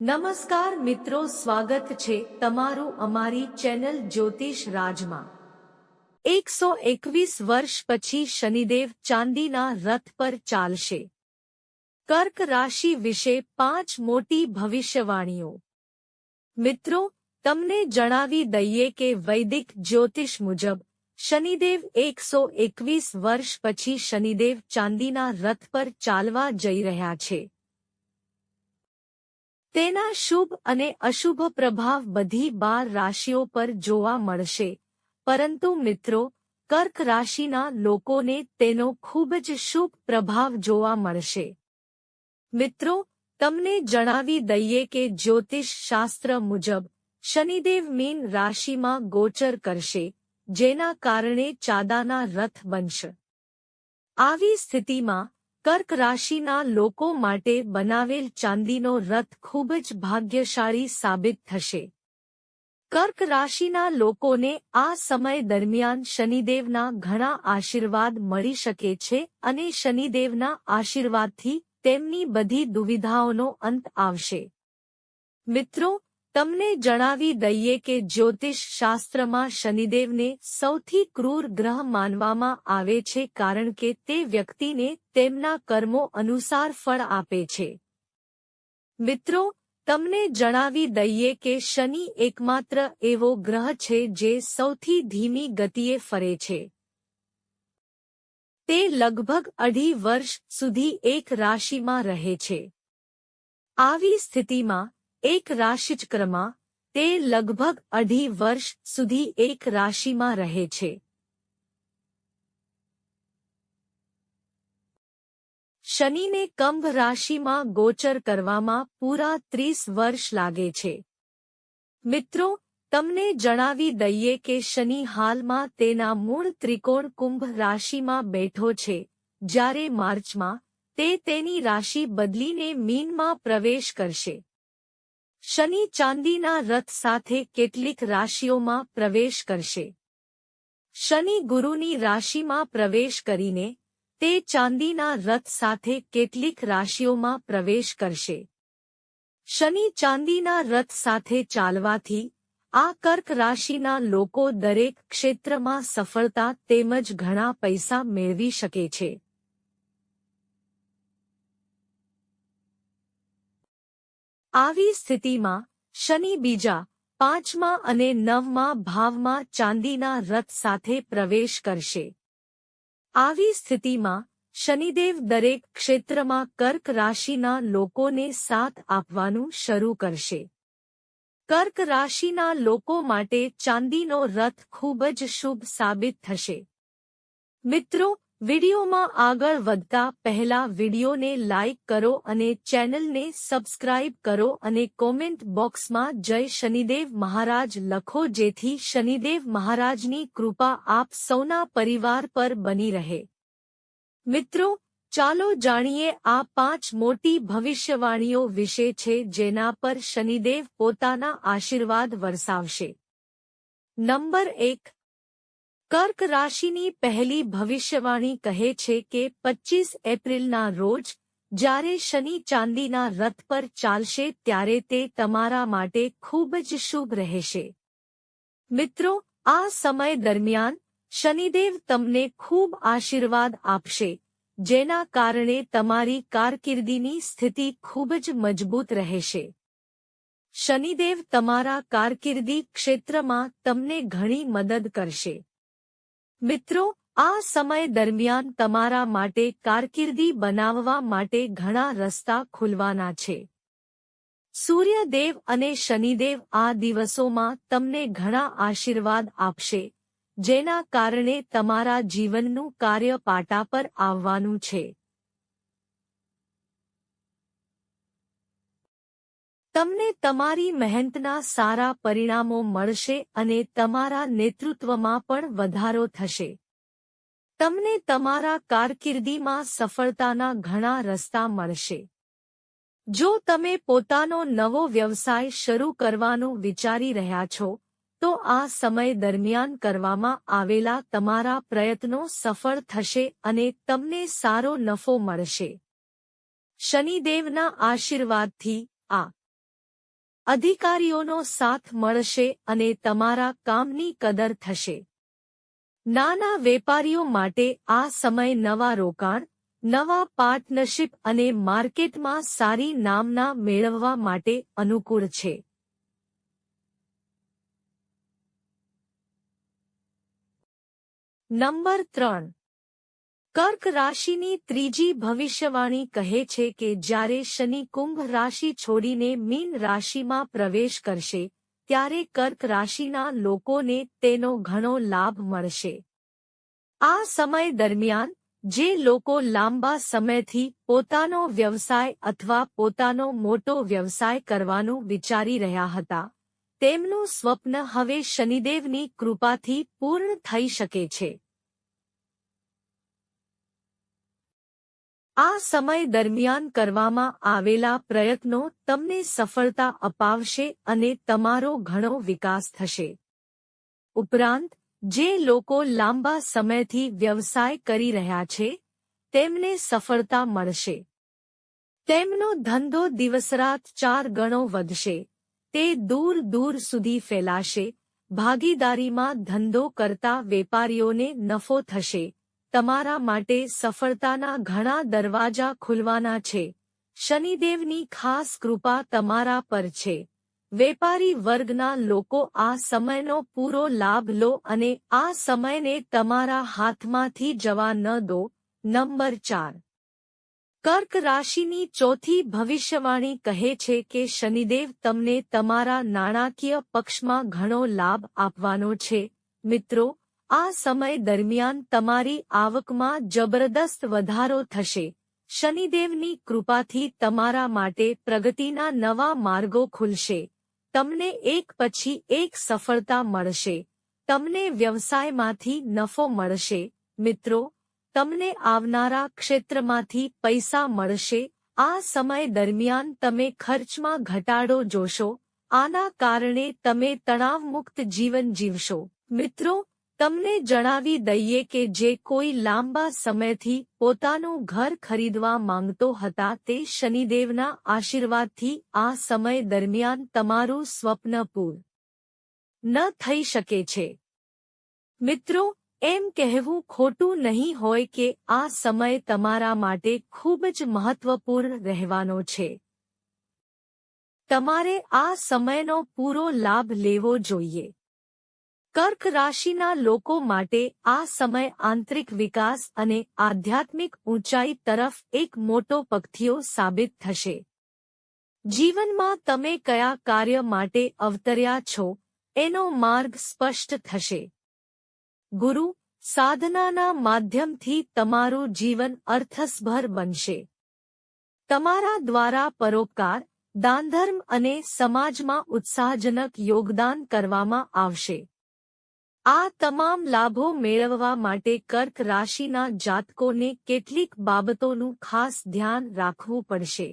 નમસ્કાર મિત્રો, સ્વાગત છે તમારું અમારી ચેનલ જ્યોતિષ રાજમાં. એકસો એકવીસ વર્ષ પછી શનિદેવ ચાંદીના રથ પર ચાલશે. કર્ક રાશિ વિશે પાંચ મોટી ભવિષ્યવાણીઓ. મિત્રો, તમને જણાવી દઈએ કે વૈદિક જ્યોતિષ મુજબ, શનિદેવ એકસો એકવીસ વર્ષ પછી શનિદેવ ચાંદીના રથ પર ચાલવા જઈ રહ્યા છે. તેના શુભ અને અશુભ પ્રભાવ બધી બાર રાશિઓ પર જોવા મળશે. પરંતુ મિત્રો, કર્ક રાશિના લોકોને તેનો ખૂબ જ શુભ પ્રભાવ જોવા મળશે. મિત્રો, તમને જણાવી દઈએ કે જ્યોતિષ શાસ્ત્ર મુજબ, શનિદેવ મીન રાશિમાં ગોચર કરશે, જેના કારણે ચાદાના રથ બનશે. આવી સ્થિતિમાં કર્ક રાશિના લોકો માટે બનાવેલ ચાંદીનો રથ ખૂબ જ ભાગ્યશાળી સાબિત થશે. કર્ક રાશિના લોકોને આ સમય દરમિયાન શનિદેવના ઘણા આશીર્વાદ મળી શકે છે અને શનિદેવના આશીર્વાદથી તેમની બધી દુવિધાઓનો અંત આવશે. મિત્રો તમને જણાવી દઈએ કે જ્યોતિષ શાસ્ત્રમાં શનિદેવને સૌથી ક્રૂર ગ્રહ માનવામાં આવે છે કારણ કે તે વ્યક્તિને તેમના કર્મો અનુસાર ફળ આપે છે. મિત્રો, તમને જણાવી દઈએ કે શનિ એકમાત્ર એવો ગ્રહ છે જે સૌથી ધીમી ગતિએ ફરે છે. તે લગભગ અઢી વર્ષ સુધી એક રાશિમાં રહે છે. આવી સ્થિતિમાં એક રાશિચક્રમાં તે લગભગ અઢી વર્ષ સુધી એક રાશિમાં રહે છે. શનિને કંભ રાશિમાં ગોચર કરવામાં પૂરા ત્રીસ વર્ષ લાગે છે. મિત્રો, તમને જણાવી દઈએ કે શનિ હાલમાં તેના મૂળ ત્રિકોણ કુંભ રાશિમાં બેઠો છે. જ્યારે માર્ચમાં તે તેની રાશિ બદલીને મીનમાં પ્રવેશ કરશે. શનિ ચાંદીના રથ સાથે કેટલીક રાશિઓમાં પ્રવેશ કરશે. શનિ ગુરુની રાશિમાં પ્રવેશ કરીને તે ચાંદીના રથ સાથે કેટલીક રાશિઓમાં પ્રવેશ કરશે. શનિ ચાંદીના રથ સાથે ચાલવાથી આ કર્ક રાશિના લોકો દરેક ક્ષેત્રમાં સફળતા તેમજ ઘણા પૈસા મેળવી શકે છે. આવી સ્થિતિમાં શનિ બીજા પાંચમા અને નવમા ભાવમાં ચાંદીના રથ સાથે પ્રવેશ કરશે. આવી સ્થિતિમાં શનિદેવ દરેક ક્ષેત્રમાં કર્ક રાશિના લોકોને સાથ આપવાનું શરૂ કરશે. કર્ક રાશિના લોકો માટે ચાંદીનો રથ ખૂબ જ શુભ સાબિત થશે. મિત્રો વિડિયોમાં આગળ વધતા પહેલા વિડિયોને લાઇક કરો અને ચેનલને સબસ્ક્રાઇબ કરો અને કોમેન્ટ બોક્સમાં જય શનિદેવ મહારાજ લખો જેથી શનિદેવ મહારાજની કૃપા આપ સૌના પરિવાર પર બની રહે. મિત્રો, ચાલો જાણીએ આ પાંચ મોટી ભવિષ્યવાણીઓ વિશે છે જેના પર શનિદેવ પોતાના આશીર્વાદ વરસાવશે. નંબર એક કર્ક રાશિની પહેલી ભવિષ્યવાણી કહે છે કે પચીસ એપ્રિલના રોજ, જ્યારે શનિ ચાંદીના રથ પર ચાલશે ત્યારે તે તમારા માટે ખૂબ જ શુભ રહેશે. મિત્રો, આ સમય દરમિયાન, શનિદેવ તમને ખૂબ આશીર્વાદ આપશે, જેના કારણે તમારી કારકિર્દીની સ્થિતિ ખૂબ જ મજબૂત રહેશે. શનિદેવ તમારા કારકિર્દી ક્ષેત્રમાં તમને ઘણી મદદ કરશે. મિત્રો, આ સમય દરમિયાન તમારા માટે કારકિર્દી બનાવવા માટે ઘણા રસ્તા ખુલવાના છે. સૂર્યદેવ અને શનિદેવ આ દિવસોમાં તમને ઘણા આશીર્વાદ આપશે, જેના કારણે તમારા જીવનનું કાર્ય પાટા પર આવવાનું છે. તમને તમારી મહેનતના સારા પરિણામો મળશે અને તમારા નેતૃત્વમાં પણ વધારો થશે. તમને તમારા કારકિર્દીમાં સફળતાના ઘણા રસ્તા મળશે. જો તમે પોતાનો નવો વ્યવસાય શરૂ કરવાનું વિચારી રહ્યા છો, તો આ સમય દરમિયાન કરવામાં આવેલા તમારા પ્રયત્નો સફળ થશે અને તમને સારો નફો મળશે. શનિદેવના આશીર્વાદથી આ અધિકારીઓનો સાથ મળશે અને તમારા કામની કદર થશે. નાના વેપારીઓ માટે આ સમય નવા રોકાણ, નવા પાર્ટનરશિપ અને માર્કેટમાં સારી નામના મેળવવા માટે અનુકૂળ છે. નંબર ત્રણ. કર્ક રાશિની ત્રીજી ભવિષ્યવાણી કહે છે કે જ્યારે શનિ કુંભ રાશિ છોડીને મીન રાશિમાં પ્રવેશ કરશે, ત્યારે કર્ક રાશિના લોકોને તેનો ઘણો લાભ મળશે. આ સમય દરમિયાન, જે લોકો લાંબા સમયથી પોતાનો વ્યવસાય અથવા પોતાનો મોટો વ્યવસાય કરવાનું વિચારી રહ્યા હતા, તેમનું સ્વપ્ન હવે શનિદેવની કૃપાથી પૂર્ણ થઈ શકે છે. આ સમય દરમિયાન કરવામાં આવેલા પ્રયત્નો તમને સફળતા અપાવશે અને તમારો ઘણો વિકાસ થશે. ઉપરાંત, જે લોકો લાંબા સમયથી વ્યવસાય કરી રહ્યા છે, તેમને સફળતા મળશે. તેમનો ધંધો દિવસરાત ચાર ગણો વધશે. તે દૂર દૂર સુધી ફેલાશે. ભાગીદારીમાં ધંધો કરતા વેપારીઓને નફો થશે. તમારા માટે સફળતાના ઘણા દરવાજા ખુલવાના છે. શનિદેવની ખાસ કૃપા તમારા પર છે. વેપારી વર્ગના લોકો આ સમયનો પૂરો લાભ લો અને આ સમયને તમારા હાથમાંથી જવા ન દો. નંબર ચાર. કર્ક રાશિની ચોથી ભવિષ્યવાણી કહે છે કે શનિદેવ તમને તમારા નાણાકીય પક્ષમાં ઘણો લાભ આપવાનો છે. મિત્રો આ સમય દરમિયાન તમારી આવકમાં જબરદસ્ત વધારો થશે. શનિદેવની કૃપાથી તમારા માટે પ્રગતિના નવા માર્ગો ખુલશે. તમને એક પછી એક સફળતા મળશે. તમને વ્યવસાયમાંથી નફો મળશે. મિત્રો, તમને આવનારા ક્ષેત્રમાંથી પૈસા મળશે. આ સમય દરમિયાન તમે ખર્ચમાં ઘટાડો જોશો. આના કારણે તમે તણાવમુક્ત જીવન જીવશો. મિત્રો તમને જણાવી દઈએ કે જે કોઈ લાંબા સમયથી પોતાનું ઘર ખરીદવા માંગતો હતા તે શનિદેવના આશીર્વાદથી આ સમય દરમિયાન તમારું સ્વપ્ન પૂર્ણ ન થઈ શકે છે. મિત્રો, એમ કહેવું ખોટું નહીં હોય કે આ સમય તમારા માટે ખૂબ જ મહત્વપૂર્ણ રહેવાનો છે. તમારે આ સમયનો પૂરો લાભ લેવો જોઈએ. કર્ક રાશિના લોકો માટે આ સમય આંતરિક વિકાસ અને આધ્યાત્મિક ઊંચાઈ તરફ એક મોટો પગથિયો સાબિત થશે. જીવનમાં તમે કયા કાર્ય માટે અવતર્યા છો, એનો માર્ગ સ્પષ્ટ થશે. ગુરુ, સાધનાના માધ્યમથી તમારું જીવન અર્થસભર બનશે. તમારા દ્વારા પરોપકાર, દાનધર્મ અને સમાજમાં ઉત્સાહજનક યોગદાન કરવામાં આવશે. આ તમામ લાભો મેળવવા માટે કર્ક રાશિના જાતકોને કેટલીક બાબતોનું ખાસ ધ્યાન રાખવું પડશે.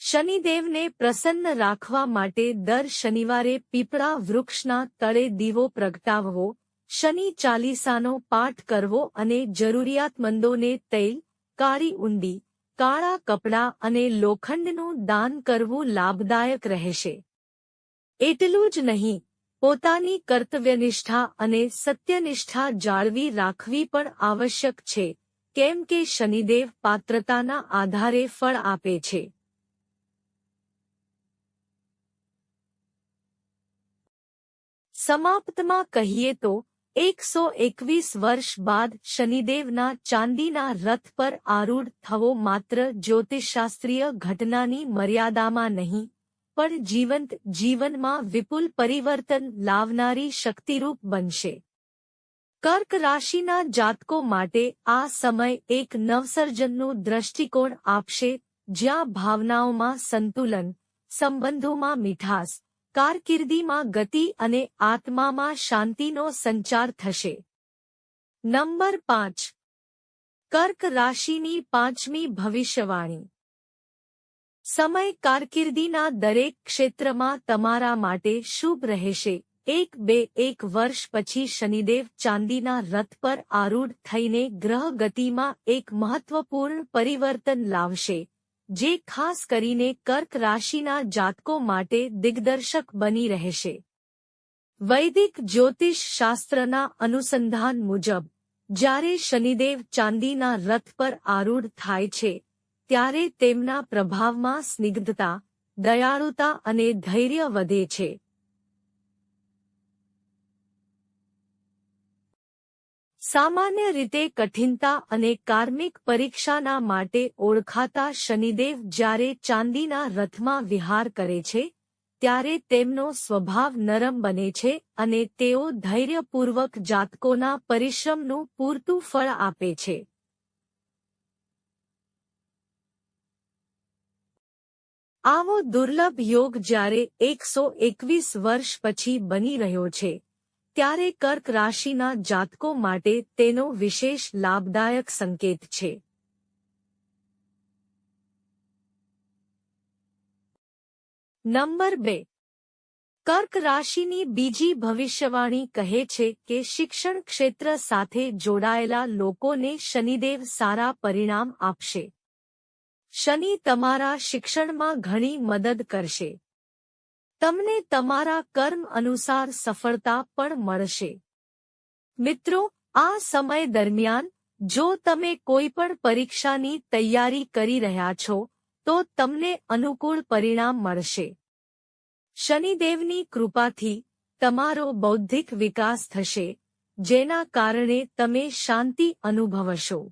શનિદેવને પ્રસન્ન રાખવા માટે દર શનિવારે પીપળા વૃક્ષના તળે દીવો પ્રગટાવવો, શનિ ચાલીસાનો પાઠ કરવો અને જરૂરિયાતમંદોને તૈલ, કાળી ઊંડી, કાળા કપડાં અને લોખંડનું દાન કરવું લાભદાયક રહેશે. એટલું જ નહીં પોતાની કર્તવ્યનિષ્ઠા અને સત્યનિષ્ઠા જાળવી રાખવી પણ આવશ્યક છે, કેમ કે શનિદેવ પાત્રતાના આધારે ફળ આપે છે. સમાપ્તમાં કહીએ તો, એકસો એકવીસ વર્ષ બાદ શનિદેવના ચાંદીના રથ પર આરૂઢ થવો માત્ર જ્યોતિષશાસ્ત્રીય ઘટનાની મર્યાદામાં નહીં પણ જીવંત જીવનમાં વિપુલ પરિવર્તન લાવનારી શક્તિરૂપ બનશે. કર્ક રાશિના જાતકો માટે આ સમય એક નવસર્જનનું દ્રષ્ટિકોણ આપશે, જ્યાં ભાવનાઓમાં સંતુલન, સંબંધોમાં મીઠાસ કારકિર્દીમાં ગતિ અને આત્મામાં શાંતિનો સંચાર થશે. નંબર પાંચ. કર્ક રાશિની પાંચમી ભવિષ્યવાણી. સમય કારકિર્દીના દરેક ક્ષેત્રમાં તમારા માટે શુભ રહેશે. એક બે એક વર્ષ પછી શનિદેવ ચાંદીના રથ પર આરૂઢ થઈને ગ્રહ ગતિમાં એક મહત્વપૂર્ણ પરિવર્તન લાવશે, જે ખાસ કરીને કર્ક રાશિના જાતકો માટે દિગ્દર્શક બની રહેશે. વૈદિક જ્યોતિષ શાસ્ત્રના અનુસંધાન મુજબ, જ્યારે શનિદેવ ચાંદીના રથ પર આરૂઢ થાય છે ત્યારે તેમના પ્રભાવમાં સ્નિગ્ધતા, દયાળુતા અને ધૈર્ય વધે છે. સામાન્ય રીતે કઠિનતા અને કાર્મિક પરીક્ષાના માટે ઓળખાતા શનિદેવ જ્યારે ચાંદીના રથમાં વિહાર કરે છે, ત્યારે તેમનો સ્વભાવ નરમ બને છે અને તેઓ ધૈર્યપૂર્વક જાતકોના પરિશ્રમનું પૂરતું ફળ આપે છે. આવો દુર્લભ યોગ જ્યારે એકસો એકવીસ વર્ષ પછી બની રહ્યો છે, ત્યારે કર્ક રાશિના જાતકો માટે તેનો વિશેષ લાભદાયક સંકેત છે. નંબર બે. કર્ક રાશિની બીજી ભવિષ્યવાણી કહે છે કે શિક્ષણ ક્ષેત્ર સાથે જોડાયેલા લોકોને શનિદેવ સારા પરિણામ આપશે. શનિ તમારા શિક્ષણમાં ઘણી મદદ કરશે. તમને તમારા કર્મ અનુસાર સફળતા પણ મળશે. મિત્રો, આ સમય દરમિયાન, જો તમે કોઈ પણ પરીક્ષાની તૈયારી કરી રહ્યા છો, તો તમને અનુકૂળ પરિણામ મળશે. શનિદેવની કૃપાથી, તમારો બૌદ્ધિક વિકાસ થશે, જેના કારણે તમે શાંતિ અનુભવશો.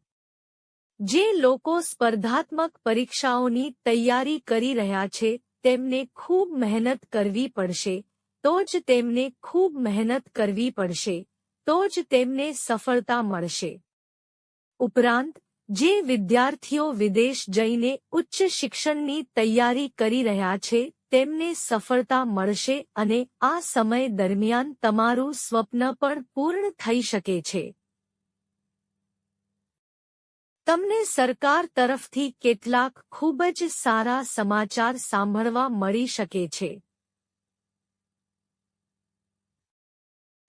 જે લોકો સ્પર્ધાત્મક પરીક્ષાઓની તૈયારી કરી રહ્યા છે, તેમને ખૂબ મહેનત કરવી પડશે, તો જ તેમને ખૂબ મહેનત કરવી પડશે, તો જ તેમને સફળતા મળશે. ઉપરાંત, જે વિદ્યાર્થીઓ વિદેશ જઈને ઉચ્ચ શિક્ષણની તૈયારી કરી રહ્યા છે, તેમને સફળતા મળશે અને આ સમય દરમિયાન તમારું સ્વપ્ન પણ પૂર્ણ થઈ શકે છે. તમને સરકાર તરફથી કેટલાક ખૂબ જ સારા સમાચાર સાંભળવા મળી શકે છે.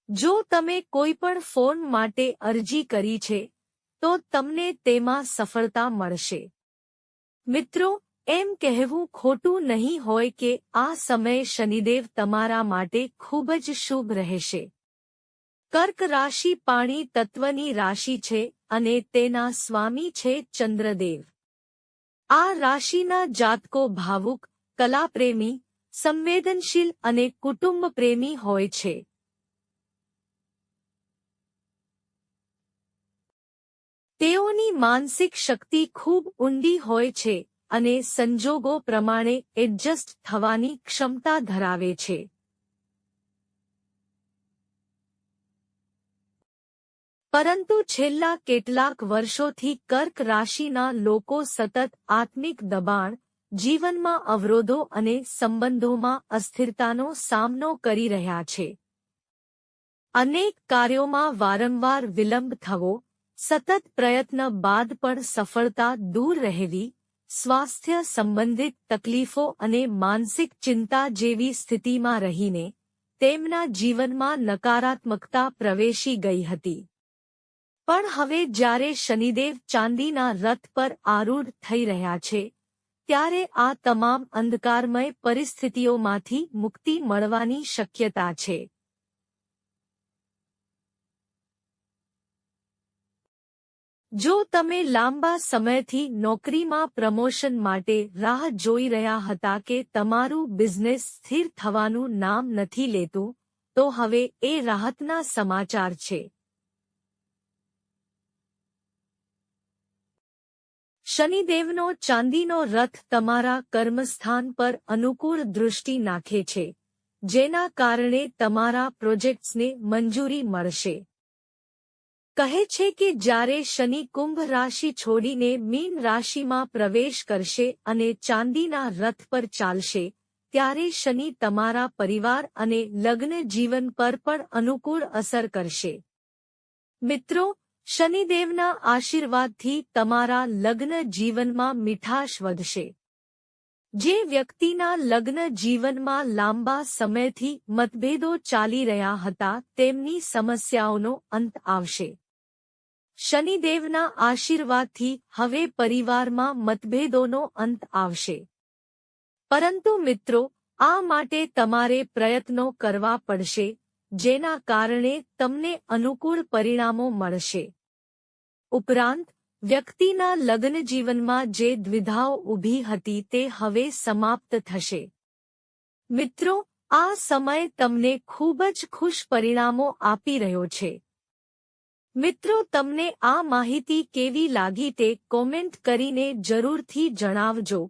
જો તમે કોઈ પણ ફોન માટે અરજી કરી છે, તો તમને તેમાં સફળતા મળશે. મિત્રો, એમ કહેવું ખોટું નહીં હોય કે આ સમયે શનિદેવ તમારા માટે ખૂબ જ શુભ રહેશે. કર્ક રાશિ પાણી તત્વની રાશિ છે અને તેના સ્વામી છે ચંદ્રદેવ. આ રાશિના જાતકો ભાવુક, કલાપ્રેમી, સંવેદનશીલ અને કુટુંબ પ્રેમી હોય છે. તેઓની માનસિક શક્તિ ખૂબ ઊંડી હોય છે અને સંજોગો પ્રમાણે એડજસ્ટ થવાની ક્ષમતા ધરાવે છે. પરંતુ છેલ્લા કેટલાક વર્ષોથી કર્ક રાશિના લોકો સતત આત્મિક દબાણ, જીવનમાં અવરોધો અને સંબંધોમાં અસ્થિરતાનો સામનો કરી રહ્યા છે. અનેક કાર્યોમાં વારંવાર વિલંબ થવો, સતત પ્રયત્ન બાદ પણ સફળતા દૂર રહેવી, સ્વાસ્થ્ય સંબંધિત તકલીફો અને માનસિક ચિંતા જેવી સ્થિતિમાં રહીને તેમના જીવનમાં નકારાત્મકતા પ્રવેશી ગઈ હતી. પણ હવે જ્યારે શનિદેવ ચાંદીના રથ પર આરૂઢ થઈ રહ્યા છે, ત્યારે આ તમામ અંધકારમય પરિસ્થિતિઓમાંથી મુક્તિ મળવાની શક્યતા છે. જો તમે લાંબા સમયથી નોકરીમાં પ્રમોશન માટે રાહ જોઈ રહ્યા હતા કે તમારું બિઝનેસ સ્થિર થવાનું નામ નથી લેતું, તો હવે એ રાહતના સમાચાર છે. શનિદેવનો ચાંદીનો રથ તમારા કર્મસ્થાન પર અનુકૂળ દૃષ્ટિ નાખે છે, જેના કારણે તમારા પ્રોજેક્ટ્સને મંજૂરી મળશે. કહે છે કે જ્યારે શનિ કુંભ રાશિ છોડીને મીન રાશિમાં પ્રવેશ કરશે અને ચાંદીના રથ પર ચાલશે, ત્યારે શનિ તમારા પરિવાર અને લગ્ન જીવન પર પણ અનુકૂળ અસર કરશે. મિત્રો શનિદેવના આશીર્વાદથી તમારા લગ્ન જીવનમાં મીઠાશ વધશે. જે વ્યક્તિના લગ્ન જીવનમાં લાંબા સમયથી મતભેદો ચાલી રહ્યા હતા, તેમની સમસ્યાઓનો અંત આવશે. શનિદેવના આશીર્વાદથી હવે પરિવારમાં મતભેદોનો અંત આવશે. પરંતુ મિત્રો, આ માટે તમારે પ્રયત્નો કરવા પડશે, જેના કારણે તમને અનુકૂળ પરિણામો મળશે. ઉપરાંત, વ્યક્તિના લગ્ન જીવનમાં જે દ્વિધાઓ ઊભી હતી તે હવે સમાપ્ત થશે. મિત્રો, આ સમય તમને ખૂબ જ ખુશ પરિણામો આપી રહ્યો છે. મિત્રો, તમને આ માહિતી કેવી લાગી તે કોમેન્ટ કરીને જરૂરથી જણાવજો.